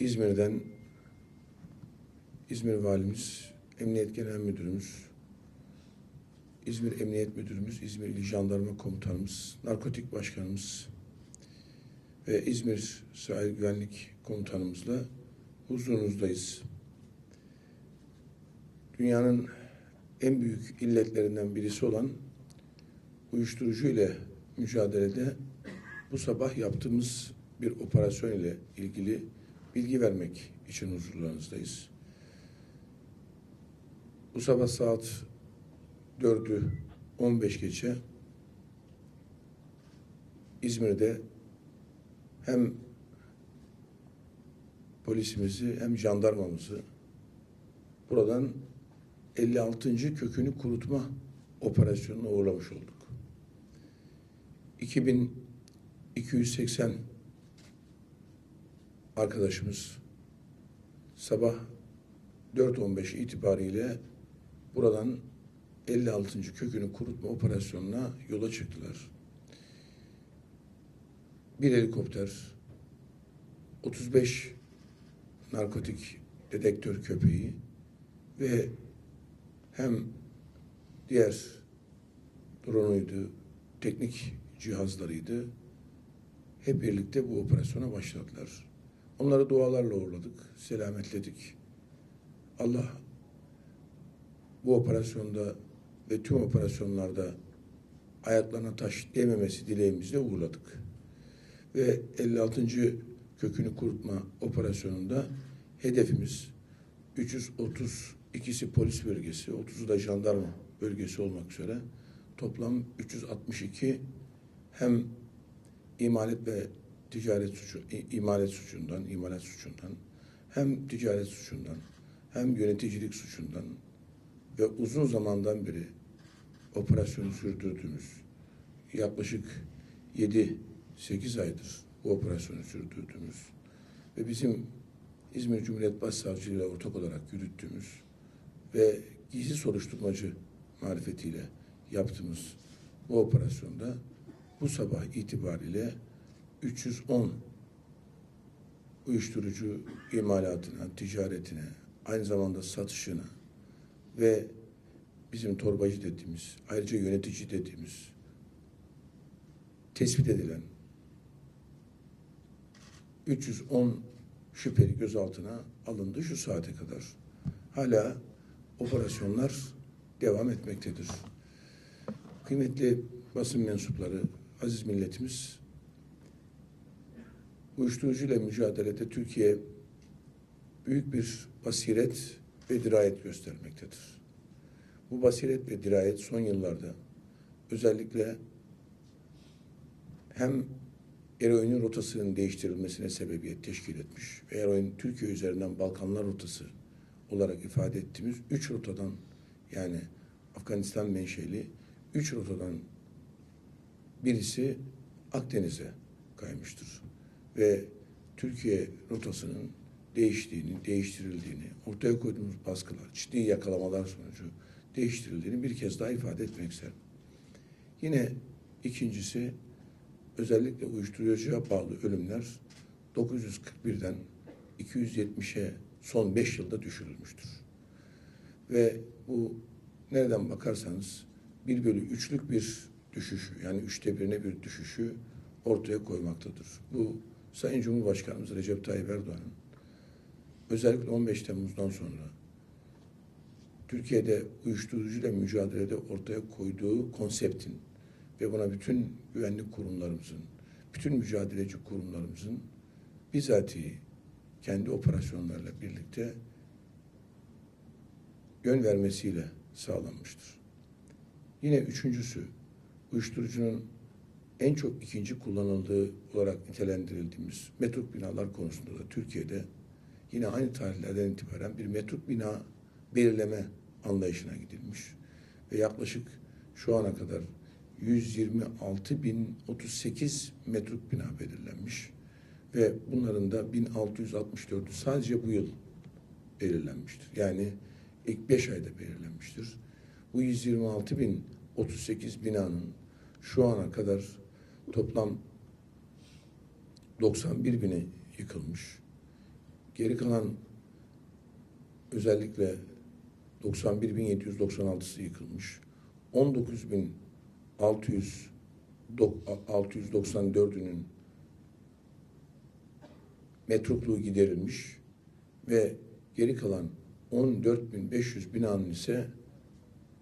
İzmir'den İzmir Valimiz, Emniyet Genel Müdürümüz, İzmir Emniyet Müdürümüz, İzmir İl Jandarma Komutanımız, Narkotik Başkanımız ve İzmir Sahil Güvenlik Komutanımızla huzurunuzdayız. Dünyanın en büyük illetlerinden birisi olan uyuşturucu ile mücadelede bu sabah yaptığımız bir operasyon ile ilgili bilgi vermek için huzurlarınızdayız. Bu sabah saat 4'ü 15 geçe İzmir'de hem polisimizi hem jandarmamızı buradan 56. kökünü kurutma operasyonuna uğurlamış olduk. 2280 arkadaşımız sabah 4.15 itibariyle buradan 56. kökünü kurutma operasyonuna yola çıktılar. Bir helikopter, 35 narkotik dedektör köpeği ve hem diğer drone'uydu, teknik cihazlarıydı. Hep birlikte bu operasyona başladılar. Onları dualarla uğurladık, selametledik. Allah bu operasyonda ve tüm operasyonlarda ayaklarına taş değmemesi dileğimizle uğurladık. Ve 56. kökünü kurutma operasyonunda hedefimiz 332'si polis bölgesi, 30'u da jandarma bölgesi olmak üzere toplam 362 hem imalet ve ticaret suçu, i- imalet suçundan, imalat suçundan, hem ticaret suçundan, hem yöneticilik suçundan ve uzun zamandan beri operasyonu sürdürdüğümüz yaklaşık 7-8 aydır bu operasyonu sürdürdüğümüz ve bizim İzmir Cumhuriyet Başsavcılığı ile ortak olarak yürüttüğümüz ve gizli soruşturmacı marifetiyle yaptığımız bu operasyonda bu sabah itibariyle 310 uyuşturucu imalatına, ticaretine, aynı zamanda satışına ve bizim torbacı dediğimiz, ayrıca yönetici dediğimiz tespit edilen 310 şüpheli gözaltına alındı şu saate kadar. Hala operasyonlar devam etmektedir. Kıymetli basın mensupları, aziz milletimiz, uyuşturucuyla mücadelede Türkiye büyük bir basiret ve dirayet göstermektedir. Bu basiret ve dirayet son yıllarda özellikle hem eroinin rotasının değiştirilmesine sebebiyet teşkil etmiş ve eroin Türkiye üzerinden Balkanlar rotası olarak ifade ettiğimiz üç rotadan yani Afganistan menşeli üç rotadan birisi Akdeniz'e kaymıştır. Ve Türkiye rotasının değiştiğini, değiştirildiğini, ortaya koyduğumuz baskılar, ciddi yakalamalar sonucu değiştirildiğini bir kez daha ifade etmek isterim. Yine ikincisi özellikle uyuşturucuya bağlı ölümler 941'den 270'e son 5 yılda düşürülmüştür. Ve bu nereden bakarsanız 1 bölü 3'lük bir düşüşü yani üçte birine bir düşüşü ortaya koymaktadır. Bu Sayın Cumhurbaşkanımız Recep Tayyip Erdoğan'ın özellikle 15 Temmuz'dan sonra Türkiye'de uyuşturucuyla mücadelede ortaya koyduğu konseptin ve buna bütün güvenlik kurumlarımızın, bütün mücadeleci kurumlarımızın bizatihi kendi operasyonlarla birlikte yön vermesiyle sağlanmıştır. Yine üçüncüsü, uyuşturucunun en çok ikinci kullanıldığı olarak nitelendirildiğimiz metruk binalar konusunda da Türkiye'de yine aynı tarihlerden itibaren bir metruk bina belirleme anlayışına gidilmiş ve yaklaşık şu ana kadar 126.038 metruk bina belirlenmiş ve bunların da 1664'ü sadece bu yıl belirlenmiştir. Yani ilk 5 ayda belirlenmiştir. Bu 126.038 binanın şu ana kadar toplam 91 bini yıkılmış. Geri kalan özellikle 91.796'sı yıkılmış. 19.600 dok- 694'ünün metrukluğu giderilmiş ve geri kalan 14.500 binanın ise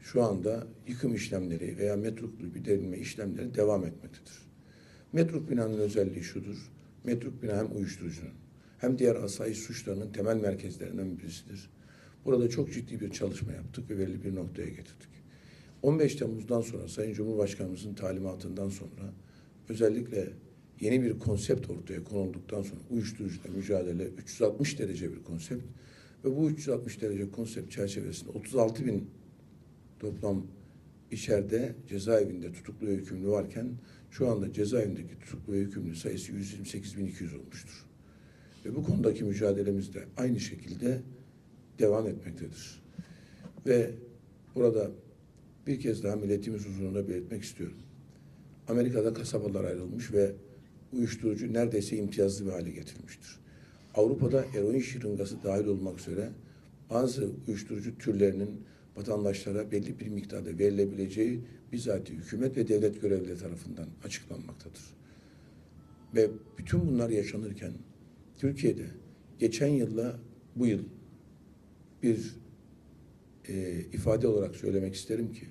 şu anda yıkım işlemleri veya metrukluğu giderilme işlemleri devam etmektedir. Metruk binanın özelliği şudur. Metruk bina hem uyuşturucunun hem diğer asayiş suçlarının temel merkezlerinden birisidir. Burada çok ciddi bir çalışma yaptık ve belli bir noktaya getirdik. 15 Temmuz'dan sonra Sayın Cumhurbaşkanımızın talimatından sonra özellikle yeni bir konsept ortaya konulduktan sonra uyuşturucuyla mücadele 360 derece bir konsept ve bu 360 derece konsept çerçevesinde 36 bin toplam içeride cezaevinde tutuklu ve hükümlü varken şu anda cezaevindeki tutuklu ve hükümlü sayısı 128.200 olmuştur. Ve bu konudaki mücadelemiz de aynı şekilde devam etmektedir. Ve burada bir kez daha milletimiz huzurunda belirtmek istiyorum. Amerika'da kasabalar ayrılmış ve uyuşturucu neredeyse imtiyazlı bir hale getirilmiştir. Avrupa'da eroin şırıngası dahil olmak üzere bazı uyuşturucu türlerinin vatandaşlara belli bir miktarda verilebileceği bizatihi hükümet ve devlet görevlileri tarafından açıklanmaktadır. Ve bütün bunlar yaşanırken Türkiye'de geçen yılla bu yıl bir e, ifade olarak söylemek isterim ki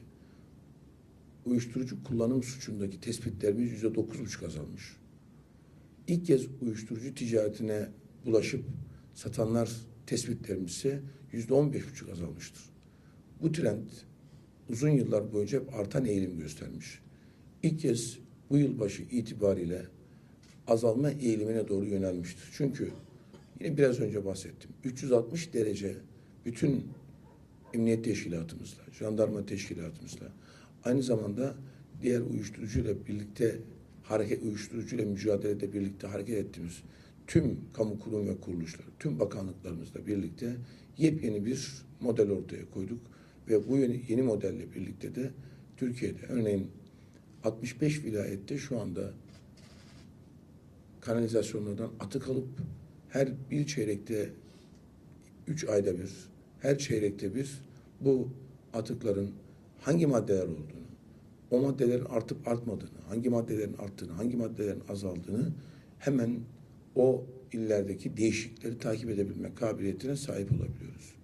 uyuşturucu kullanım suçundaki tespitlerimiz yüzde dokuz buçuk azalmış. İlk kez uyuşturucu ticaretine bulaşıp satanlar tespitlerimiz ise yüzde on beş buçuk azalmıştır. Bu trend uzun yıllar boyunca hep artan eğilim göstermiş. İlk kez bu yılbaşı itibariyle azalma eğilimine doğru yönelmiştir. Çünkü yine biraz önce bahsettim. 360 derece bütün emniyet teşkilatımızla, jandarma teşkilatımızla, aynı zamanda diğer uyuşturucuyla birlikte hareket uyuşturucuyla mücadelede birlikte hareket ettiğimiz tüm kamu kurum ve kuruluşları, tüm bakanlıklarımızla birlikte yepyeni bir model ortaya koyduk ve bu yeni, modelle birlikte de Türkiye'de örneğin 65 vilayette şu anda kanalizasyonlardan atık alıp her bir çeyrekte üç ayda bir, her çeyrekte bir bu atıkların hangi maddeler olduğunu, o maddelerin artıp artmadığını, hangi maddelerin arttığını, hangi maddelerin azaldığını hemen o illerdeki değişiklikleri takip edebilme kabiliyetine sahip olabiliyoruz.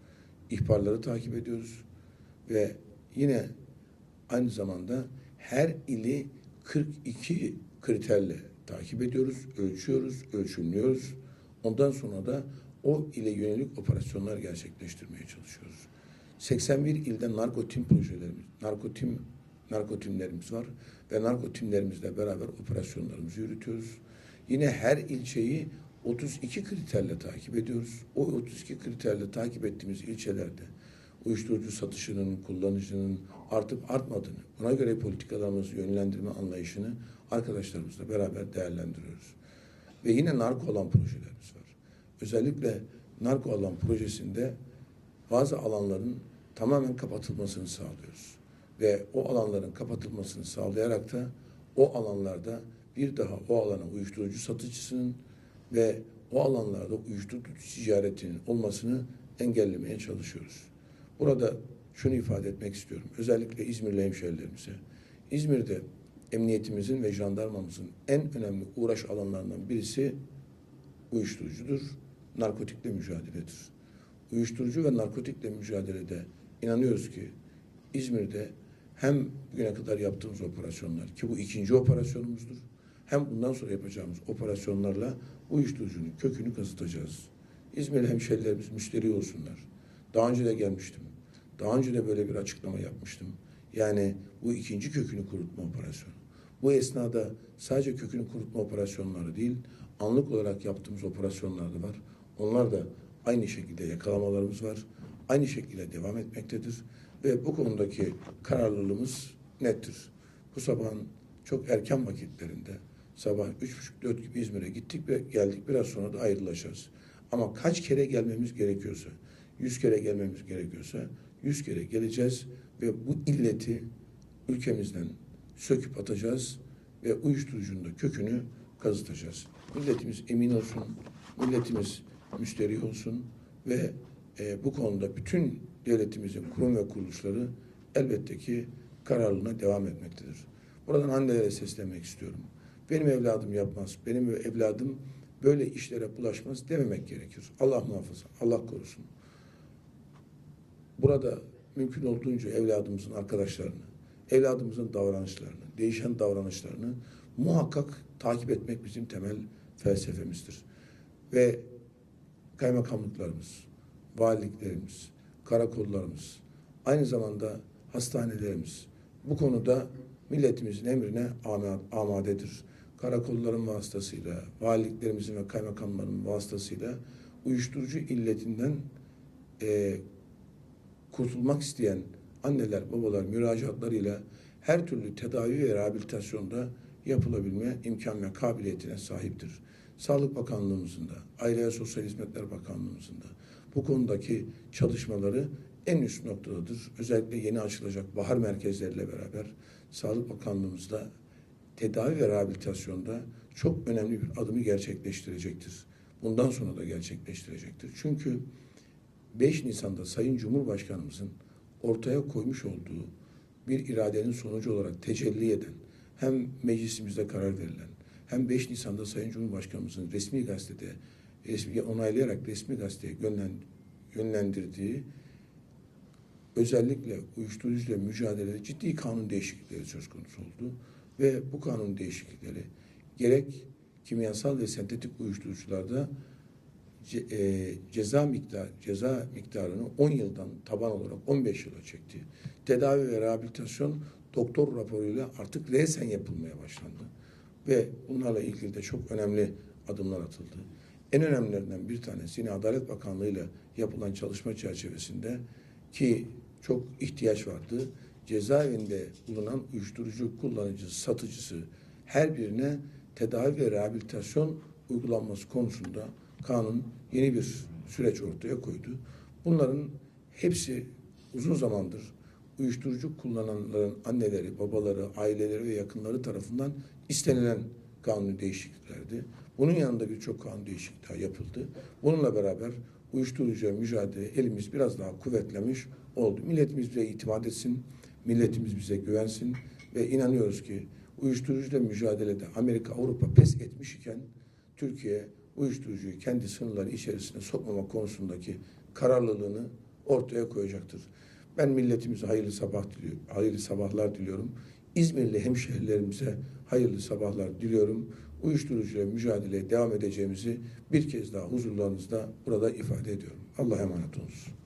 İhbarları takip ediyoruz ve yine aynı zamanda her ili 42 kriterle takip ediyoruz, ölçüyoruz, ölçümlüyoruz. Ondan sonra da o ile yönelik operasyonlar gerçekleştirmeye çalışıyoruz. 81 ilde narkotim projelerimiz, narkotim narkotimlerimiz var ve narkotimlerimizle beraber operasyonlarımızı yürütüyoruz. Yine her ilçeyi 32 kriterle takip ediyoruz. O 32 kriterle takip ettiğimiz ilçelerde uyuşturucu satışının, kullanıcının artıp artmadığını, buna göre politikalarımızı yönlendirme anlayışını arkadaşlarımızla beraber değerlendiriyoruz. Ve yine narko alan projelerimiz var. Özellikle narko alan projesinde bazı alanların tamamen kapatılmasını sağlıyoruz. Ve o alanların kapatılmasını sağlayarak da o alanlarda bir daha o alana uyuşturucu satıcısının ve o alanlarda uyuşturucu ticaretinin olmasını engellemeye çalışıyoruz. Burada şunu ifade etmek istiyorum. Özellikle İzmirli hemşehrilerimize. İzmir'de emniyetimizin ve jandarmamızın en önemli uğraş alanlarından birisi uyuşturucudur, narkotikle mücadeledir. Uyuşturucu ve narkotikle mücadelede inanıyoruz ki İzmir'de hem bugüne kadar yaptığımız operasyonlar ki bu ikinci operasyonumuzdur. Hem bundan sonra yapacağımız operasyonlarla uyuşturucunun kökünü kazıtacağız. İzmirli hemşehrilerimiz müşteri olsunlar. Daha önce de gelmiştim. Daha önce de böyle bir açıklama yapmıştım. Yani bu ikinci kökünü kurutma operasyonu. Bu esnada sadece kökünü kurutma operasyonları değil, anlık olarak yaptığımız operasyonlar da var. Onlar da aynı şekilde yakalamalarımız var. Aynı şekilde devam etmektedir. Ve bu konudaki kararlılığımız nettir. Bu sabahın çok erken vakitlerinde sabah üç buçuk dört gibi İzmir'e gittik ve geldik. Biraz sonra da ayrılacağız. Ama kaç kere gelmemiz gerekiyorsa, yüz kere gelmemiz gerekiyorsa yüz kere geleceğiz ve bu illeti ülkemizden söküp atacağız ve uyuşturucunun da kökünü kazıtacağız. Milletimiz emin olsun, milletimiz müsterih olsun ve e, bu konuda bütün devletimizin kurum ve kuruluşları elbette ki kararlılığına devam etmektedir. Buradan annelere seslenmek istiyorum. Benim evladım yapmaz, benim evladım böyle işlere bulaşmaz dememek gerekir. Allah muhafaza, Allah korusun. Burada mümkün olduğunca evladımızın arkadaşlarını, evladımızın davranışlarını, değişen davranışlarını muhakkak takip etmek bizim temel felsefemizdir. Ve kaymakamlıklarımız, valiliklerimiz, karakollarımız, aynı zamanda hastanelerimiz bu konuda milletimizin emrine ama- amadedir. Karakolların vasıtasıyla, valiliklerimizin ve kaymakamların vasıtasıyla uyuşturucu illetinden e, kurtulmak isteyen anneler, babalar müracaatlarıyla her türlü tedavi ve rehabilitasyonda yapılabilme imkan ve kabiliyetine sahiptir. Sağlık Bakanlığımızın da, Aile ve Sosyal Hizmetler Bakanlığımızın da bu konudaki çalışmaları en üst noktadadır. Özellikle yeni açılacak bahar merkezleriyle beraber Sağlık Bakanlığımızda tedavi ve rehabilitasyonda çok önemli bir adımı gerçekleştirecektir. Bundan sonra da gerçekleştirecektir. Çünkü 5 Nisan'da Sayın Cumhurbaşkanımızın ortaya koymuş olduğu bir iradenin sonucu olarak tecelli eden hem meclisimizde karar verilen hem 5 Nisan'da Sayın Cumhurbaşkanımızın resmi gazetede resmi onaylayarak resmi gazeteye yönlen, yönlendirdiği özellikle uyuşturucuyla mücadelede ciddi kanun değişiklikleri söz konusu oldu. Ve bu kanun değişiklikleri gerek kimyasal ve sentetik uyuşturucularda ce, e, ceza miktar ceza miktarını 10 yıldan taban olarak 15 yıla çekti. Tedavi ve rehabilitasyon doktor raporuyla artık resen yapılmaya başlandı. Ve bunlarla ilgili de çok önemli adımlar atıldı. En önemlilerinden bir tanesi yine Adalet Bakanlığı ile yapılan çalışma çerçevesinde ki çok ihtiyaç vardı. Cezaevinde bulunan uyuşturucu kullanıcısı, satıcısı her birine tedavi ve rehabilitasyon uygulanması konusunda kanun yeni bir süreç ortaya koydu. Bunların hepsi uzun zamandır uyuşturucu kullananların anneleri, babaları, aileleri ve yakınları tarafından istenilen kanun değişikliklerdi. Bunun yanında birçok kanun değişikliği yapıldı. Bununla beraber uyuşturucuya mücadele elimiz biraz daha kuvvetlemiş oldu. Milletimiz bize itimat etsin, milletimiz bize güvensin ve inanıyoruz ki uyuşturucuyla mücadelede Amerika, Avrupa pes etmiş iken Türkiye uyuşturucuyu kendi sınırları içerisine sokmama konusundaki kararlılığını ortaya koyacaktır. Ben milletimize hayırlı sabah diliyorum, hayırlı sabahlar diliyorum. İzmirli hemşehrilerimize hayırlı sabahlar diliyorum. Uyuşturucuyla mücadeleye devam edeceğimizi bir kez daha huzurlarınızda burada ifade ediyorum. Allah'a emanet olunuz.